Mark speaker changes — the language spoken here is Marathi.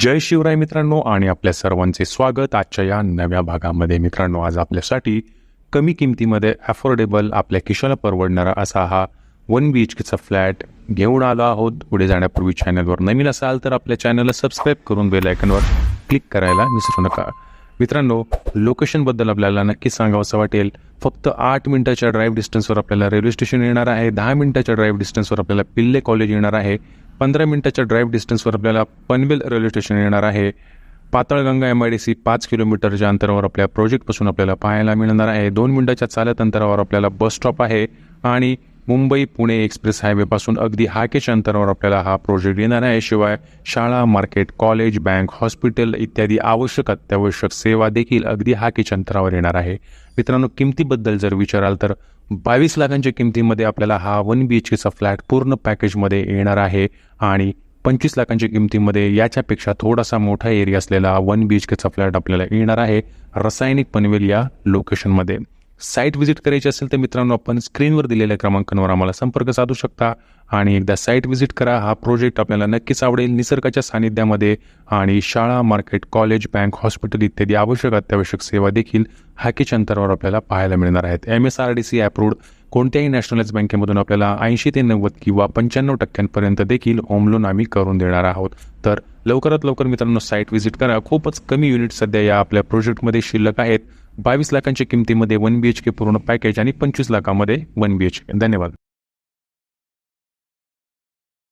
Speaker 1: जय शिवराय मित्रांनो आणि आपल्या सर्वांचे स्वागत आजच्या या नव्या भागामध्ये. मित्रांनो आज आपल्यासाठी कमी किमतीमध्ये अफोर्डेबल आपल्या खिशाला परवडणारा असा हा वन बी एच केचा फ्लॅट घेऊन आलो आहोत. पुढे जाण्यापूर्वी चॅनलवर नवीन असाल तर आपल्या चॅनलला सबस्क्राईब करून बेल आयकनवर क्लिक करायला विसरू नका. मित्रांनो लोकेशनबद्दल आपल्याला नक्कीच सांगावंसं वाटेल. फक्त आठ मिनिटाच्या ड्राईव्ह डिस्टन्सवर आपल्याला रेल्वे स्टेशन येणार आहे. दहा मिनिटाच्या ड्राईव्ह डिस्टन्सवर आपल्याला पिल्ले कॉलेज येणार आहे. पंधरा मिनटाच्या ड्राईव्ह डिस्टन्सवर आपल्याला पनवेल रेल्वे स्टेशन येणार आहे. Patalganga M I D C पाच किलोमीटरच्या अंतरावर आपल्या प्रोजेक्टपासून आपल्याला पाहायला मिळणार आहे. दोन मिनटाच्या चालत अंतरावर आपल्याला बस स्टॉप आहे आणि मुंबई पुणे एक्सप्रेस हायवेपासून अगदी हाकेच्या अंतरावर आपल्याला हा प्रोजेक्ट येणार आहे. शिवाय शाळा मार्केट कॉलेज बँक हॉस्पिटल इत्यादी आवश्यक अत्यावश्यक सेवा देखील अगदी हाकेच्या अंतरावर येणार आहे. मित्रांनो किमतीबद्दल जर विचाराल तर बावीस लाखांच्या किमतीमध्ये आपल्याला हा वन बी एच केचा फ्लॅट पूर्ण पॅकेजमध्ये येणार आहे आणि पंचवीस लाखांच्या किमतीमध्ये याच्यापेक्षा थोडासा मोठा एरिया असलेला वन बी एच केचा फ्लॅट आपल्याला येणार आहे. रासायनिक पनवेल या लोकेशनमध्ये साईट व्हिजिट करायची असेल तर मित्रांनो आपण स्क्रीनवर दिलेल्या क्रमांकांवर आम्हाला संपर्क साधू शकता. आणि एकदा साईट व्हिजिट करा. हा प्रोजेक्ट आपल्याला नक्कीच आवडेल. निसर्गाच्या सानिध्यामध्ये आणि शाळा मार्केट कॉलेज बँक हॉस्पिटल इत्यादी आवश्यक अत्यावश्यक सेवा देखील हाकेच्या अंतरावर आपल्याला पाहायला मिळणार आहेत. M S R D C approved कोणत्याही नॅशनलाइज बँकेमधून आपल्याला ऐंशी ते नव्वद किंवा पंच्याण्णव टक्क्यांपर्यंत देखील होम लोन आम्ही करून देणार आहोत. तर लवकरात लवकर मित्रांनो साईट व्हिजिट करा. खूपच कमी युनिट सध्या या आपल्या प्रोजेक्टमध्ये शिल्लक आहेत. बावीस लाखांच्या किमतीमध्ये वन बी एच के पूर्ण पॅकेज आणि पंचवीस लाखामध्ये वन बी एच के धन्यवाद.